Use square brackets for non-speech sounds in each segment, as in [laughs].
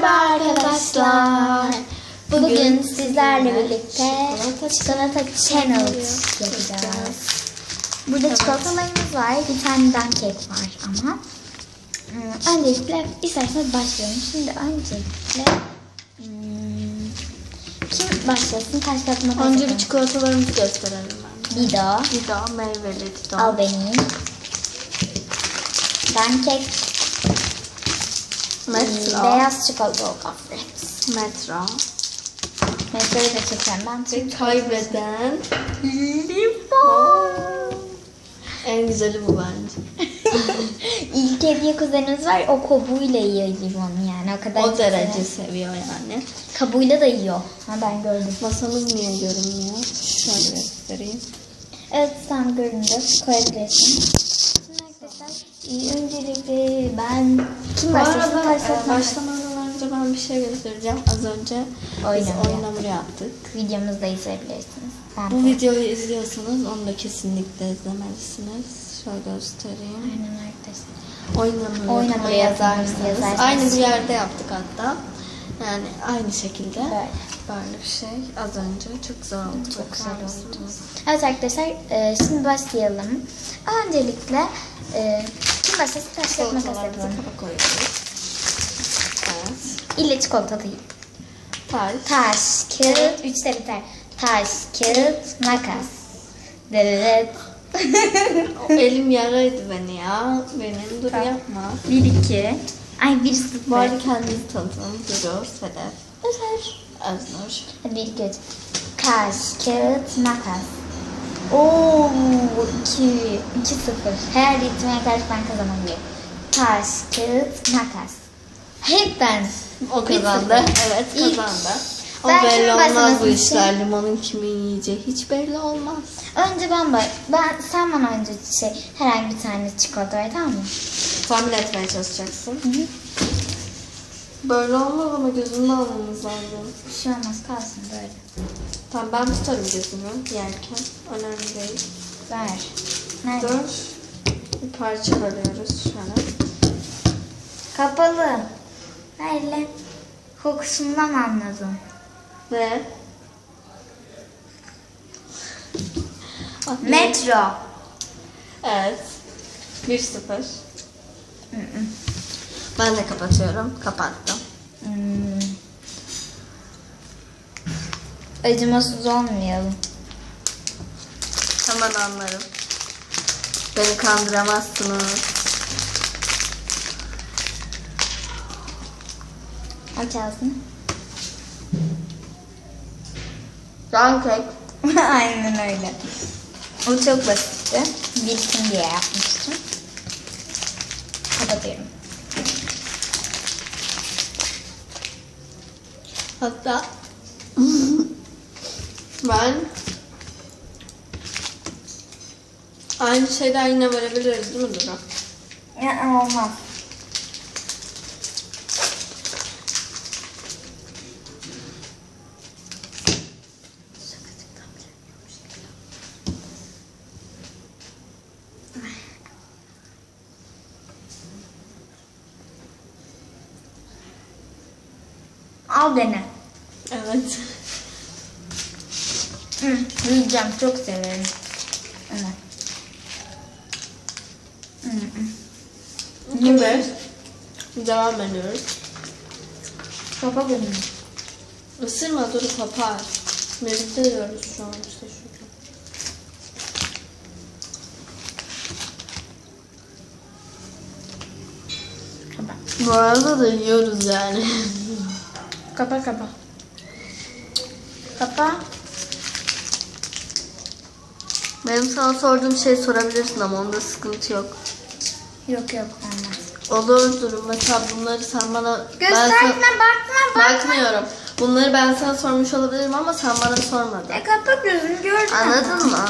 Merhaba arkadaşlar. Bugün sizlerle birlikte çikolata çikolata challenge yapacağız. Burada çikolatalarımız var. Bir tane dan kek var ama. Hmm, Öncelikle isterseniz başlayalım. Şimdi öncelikle hmm, kim başlasın? Taş kağıt makas Önce bir çikolatalarımızı gösterelim bence. Dido. Dido, meyveli Dido. Al benim. Dan kek. Metro. Beyaz çikolata gofret. Metro. Metroyu da çekeceğim ben. çünkü Kaybeden. Limon. En güzeli bu bence. [laughs] İlk hediye kuzenimiz var. O kabuğuyla yiyor limonu yani. O kadar O derece seviyor yani. Kabuğuyla da yiyor. Ha ben gördüm. Masamız niye görünmüyor? Şöyle göstereyim. Evet sen göründü. Koyabilirsin. Arkadaşlar öncelikle ben kim başlasın? e, başlamadan önce ben bir şey göstereceğim. Az önce biz Oyun oyun hamuru yaptık. Videomuzda izleyebilirsiniz. Ben Bu de- videoyu izliyorsanız onu da kesinlikle izlemelisiniz. Şöyle göstereyim. Aynen arkadaşlar. Oyun hamuru Oyun hamuru yazarsanız. Aynı bir yerde yaptık hatta. Yani aynı şekilde. Böyle. Böyle bir şey. Az önce çok güzel oldu. Çok güzel oldu. Evet arkadaşlar e, şimdi başlayalım. Öncelikle e, kim başlasın? Taş Çikolatalarımızı yapalım. kaba koyuyoruz. Evet. İlle çikolata değil. Taş. Taş, kağıt, üçte biter. Taş, kağıt, makas. [laughs] O elim yaraydı beni ya. Benim dur Tamam. yapma. bir, iki. Ay bir sıfır. Bu arada kendinizi tanıtın. Duru, Sedef, Özer. Öznur. Bir, üç. Taş, kağıt, makas. Oo, iki, iki sıfır. Her ritmeye karşı ben kazanabilirim. Taş, kağıt, makas. Hep ben. O kazandı. Evet İlk- kazandı. Ben Ama belli kimin olmaz bu başlamasını işler. Limonun kimin yiyeceği hiç belli olmaz. Önce ben bak. Ben sen bana önce şey herhangi bir tane çikolata ver tamam mı? Tahmin etmeye çalışacaksın. Böyle olmaz ama gözünü almamız lazım. Bir şey olmaz kalsın böyle. Tamam ben tutarım gözümü yerken. Önemli değil. Ver. Nerede? Dur. Bir parça alıyoruz şöyle. Kapalı. Lan. Kokusundan anladım. Ve [laughs] Metro. Evet. 1-0. Hı hı. Ben de kapatıyorum. Kapattım. Hmm. Acımasız olmayalım. Hemen anlarım. Beni kandıramazsınız. Aç ağzını. Pankek. [laughs] Aynen öyle. O çok basitti. Bilsin diye yapmıştım. Kapatıyorum. Hatta [laughs] ben aynı şeyden yine verebiliriz değil mi Dura? Ya olmaz. Al beni. Evet. Hı, yiyeceğim. Çok severim. Evet. Hı hı. Gibi. Devam ediyoruz. Kapa benim. Isırma dur kopar. Birlikte diyoruz şu an işte şurada. Kapa. Bu arada da yiyoruz yani. Kapa kapa. Kapa. Benim sana sorduğum şey sorabilirsin ama onda sıkıntı yok. Yok yok olmaz. Olur durum. Mesela bunları sen bana... ben Gösterme sana- bakma bakma. Bakmıyorum. Bunları ben sana sormuş olabilirim ama sen bana sormadın. E kapa gözünü gördün ama. Anladın mı?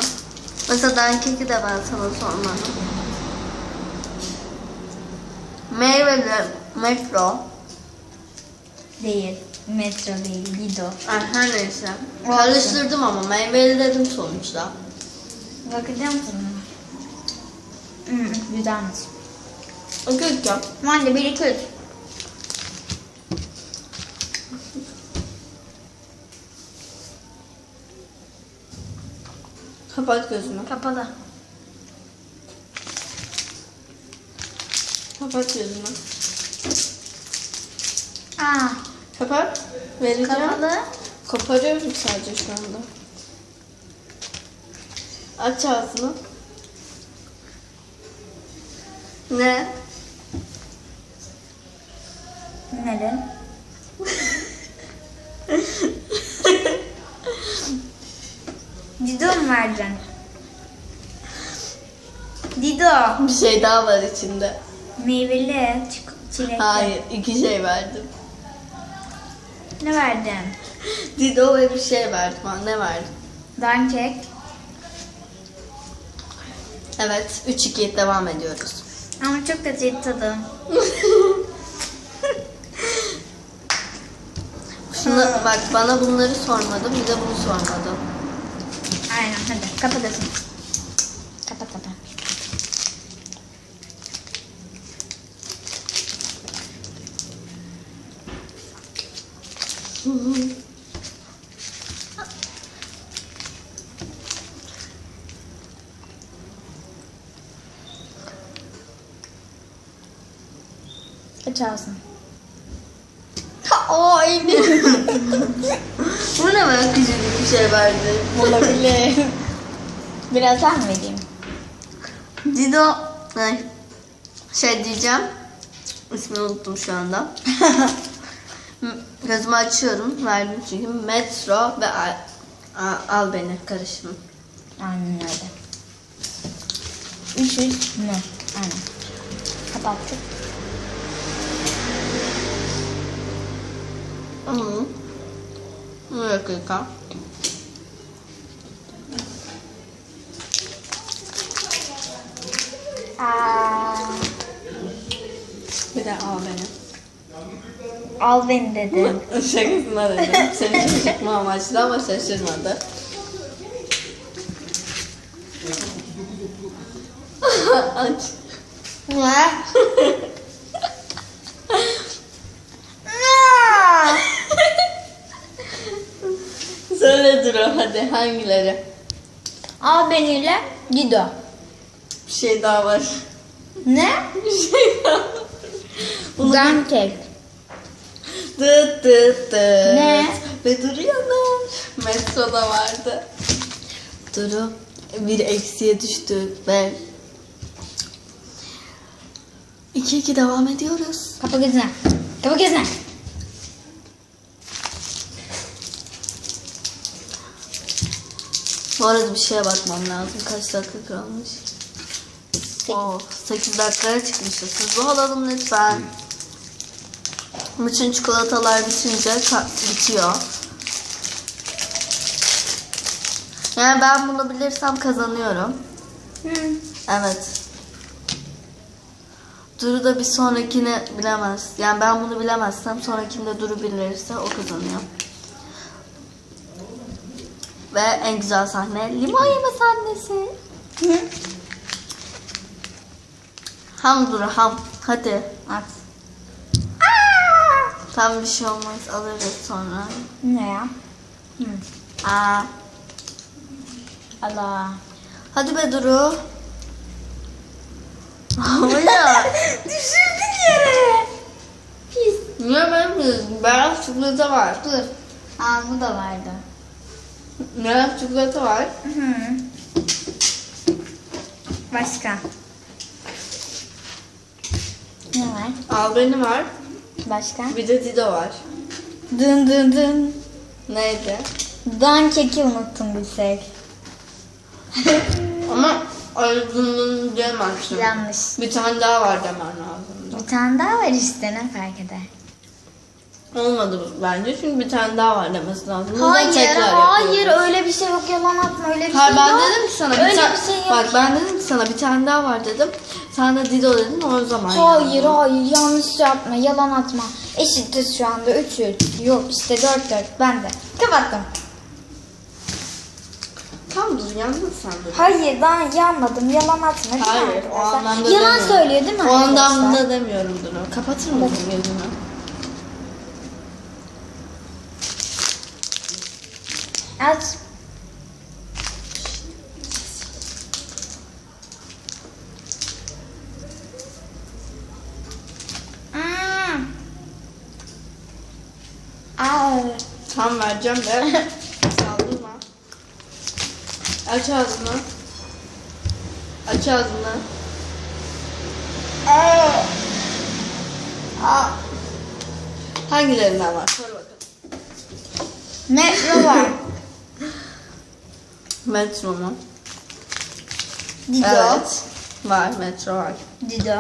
Mesela dankeki de ben sana sormadım. Meyveli metro. Değil. Metro değil, Lido. Ay, her neyse. Karıştırdım ama meyveli dedim sonuçta. Bakacağım sana. Hmm, güzelmiş. Okuyuk ya. Ben de bir iki üç. Kapat gözünü. Kapalı. Kapat gözünü. Aa. Kapat. Vereceğim. kapalı. Koparıyorum sadece şu anda. Aç ağzını. Ne? Neden? Dido mu vereceksin? Dido. Bir şey daha var içinde. Meyveli, çilekli. Hayır, iki şey verdim. Ne verdin? Dido ve bir şey verdim. Ha, ne verdim? Dankek. Evet, 3-2 devam ediyoruz. Ama çok kötü tadı. [laughs] Şuna bak bana bunları sormadın, bir de bunu sormadın. Aynen hadi kapatasın. Kapat kapat. Aç ağzını. o Bu ne be küçücük bir şey verdi. Olabilir. Biraz daha mı vereyim? Dido, ay, şey diyeceğim. İsmini unuttum şu anda. [laughs] Gözümü açıyorum. Verdim çünkü. Metro ve al, al beni karışımı. Aynen öyle. 300 mü? Aynen. Kapattık. Hı. Bir dakika. Aa, Bir de al beni. al beni dedim. [laughs] Şakasına dedim. Seni şaşırtma amaçlı ama şaşırmadı. Aç. Ne? [laughs] Duru hadi hangileri? al beniyle Dido. Bir şey daha var. Ne? Bir şey daha var. Bunu. Dıt dıt dıt. Ne? Ve Duru yanar. Metroda vardı. Duru bir eksiye düştü ve 2-2 devam ediyoruz. Kapa gözünü. Kapa gözünü. Bu arada bir şeye bakmam lazım. Kaç dakika kalmış? Oh, 8 dakikaya çıkmışız. Hızlı olalım lütfen. Bütün çikolatalar bitince bitiyor. Yani ben bunu bilirsem kazanıyorum. Hı. Evet. Duru da bir sonrakini bilemez. Yani ben bunu bilemezsem sonrakinde Duru bilirse o kazanıyor. Ve en güzel sahne limon yeme sahnesi. Hı. Ham Duru ham. Hadi. At. Tam bir şey olmaz alırız sonra. Ne ya? Hı. Aa. Allah. Hadi be Duru. [laughs] Hayır. [laughs] Düşürdün yere. Pis. Niye benim beyaz çikolata var. Dur. Aa bu da vardı. Beyaz çikolata var. Hı. Başka. Ne var? Al beni var. Başka? Bir de Dido var. Dın dın dın. Neydi? Dan keki unuttum bilsek. [laughs] Ama aydınlığını diyemezsin. Yanlış. Bir tane daha var demen lazım. Bir tane daha var işte ne fark eder? Olmadı bence çünkü bir tane daha var demesi lazım. Bunu da Hayır, tekrar hayır yapıyoruz. öyle bir şey yok yalan atma öyle bir Hayır şey ben yok. dedim ki sana bir öyle tane bir şey yok. bak ben dedim ki sana bir tane daha var dedim. Sen de Dido dedin o zaman. Hayır yani. hayır yanlış yapma yalan atma. Eşitiz şu anda 3 3. Yok işte 4 4 ben de. Kapattım. Tamam dur yandın sen de. Hayır ben yanmadım yalan atma değil mi Hayır o arkadaşlar? anlamda Yalan demiyorum. söylüyor değil mi O arkadaşlar? anlamda demiyorum Duru. Kapatır mısın gözünü? Az. Hmm. Aa. Tam vereceğim de. [laughs] Saldırma. Aç ağzını. Aç ağzını. Aa. Aa. Hangilerinden var? Sor bakalım. Ne var? [laughs] Metro mu? Dido. Evet. Var. Metro var. Dido.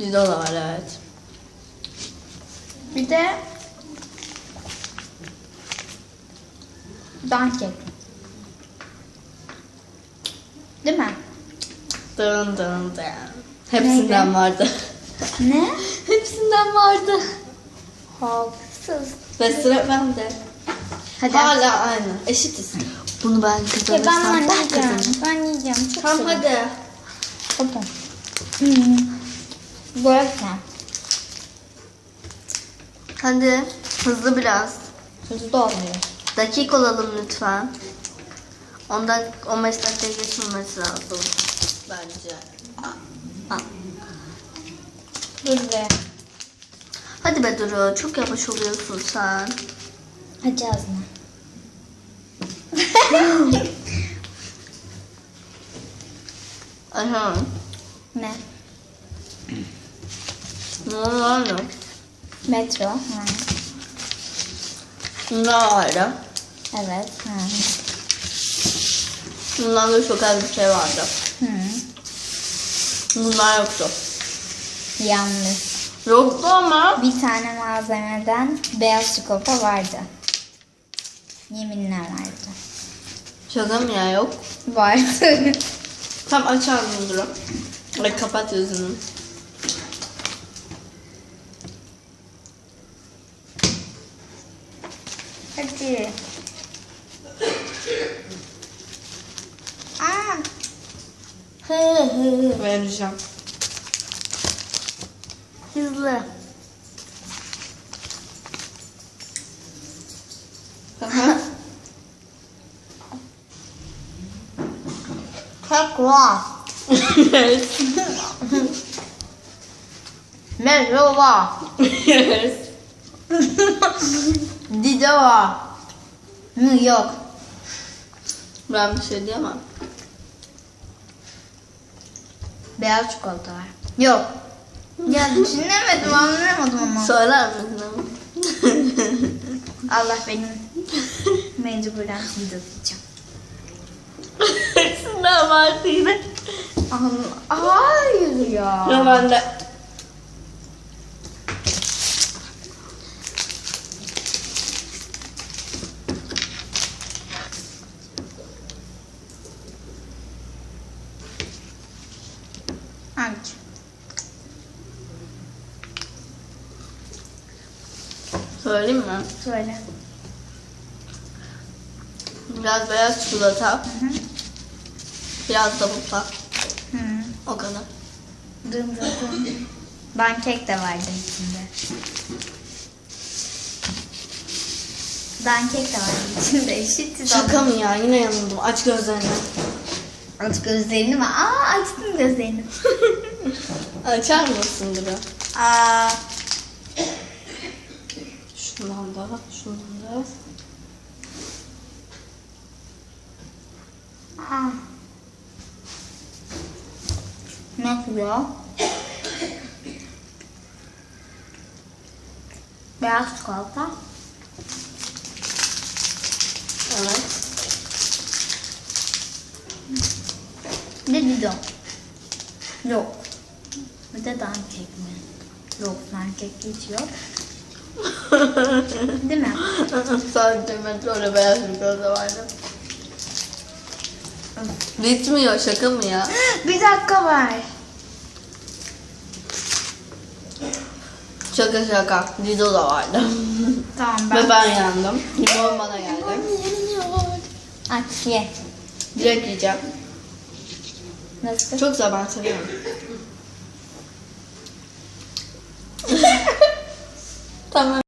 Dido da var evet. Bir de Dankek. Değil mi? Dın dın dın. Hepsinden vardı. Ne? [laughs] Hepsinden vardı. Haksız. Ve sıra bende. Hadi. Hala aynı. Eşitiz. Bunu ben Ya ben kazanırsam ben yiyeceğim. kazanırım. Ben yiyeceğim. Çok Tamam seviyorum. hadi. Tamam. Hmm. Böğürtlen. Hadi. Hızlı biraz. Hızlı olmuyor. Dakik olalım lütfen. 10 dak 15 dakika geçmemesi lazım. Bence. Aa. Hızlı. Hadi be Duru. Çok yavaş oluyorsun sen. Aç ağzını. Aha. Ne? Ne var Metro. Ha. Ne var Evet. Ha. Bundan da çok az bir şey vardı. Hı. Bunlar yoktu. Yanlış. Yoktu ama. Bir tane malzemeden beyaz çikolata vardı. Yeminler vardı. Şaka mı ya yok? Vardı. [laughs] Tam aç ağzını Duru. Ve kapat yüzünü. Hadi. Aa. Hı hı. Vereceğim. Hızlı. Kakva. yes. Var. yes. Dido var. Hı, yok. Ben bir şey diyemem. Beyaz çikolata var. Yok. Ya [laughs] düşünemedim anlayamadım ama. Söyler misin? [laughs] Allah benim mecburen Dido Hepsinden vardı yine. Hayır ya. Ya ben de. Aç. Söyleyeyim mi? Söyle. Biraz beyaz çikolata. Hı hı. Biraz da butta. Hı. O kadar. Dım dım dım. Dankek de vardı içinde. Dankek de vardı içinde. Eşitiz Şaka mı ya? Yine yanıldım. Aç gözlerini. Aç gözlerini mi? Aa açtım gözlerini. [laughs] Açar mısın Duru? Aa. Şundan da, şundan da. Aa. Nasıl ya? Beyaz çikolata. Evet. Ne Dido? Yok. Bir de dankek mi? Yok dankek yok. [laughs] Değil mi? Sadece metroda beyaz çikolata vardı. Bitmiyor şaka mı ya? Bir dakika var. Şaka şaka. Dido da vardı. Tamam [laughs] Ve ben yandım. Limon bana geldi. Aç ye. Direkt yiyeceğim. Nasıl? Çok güzel ben seviyorum. [laughs] tamam.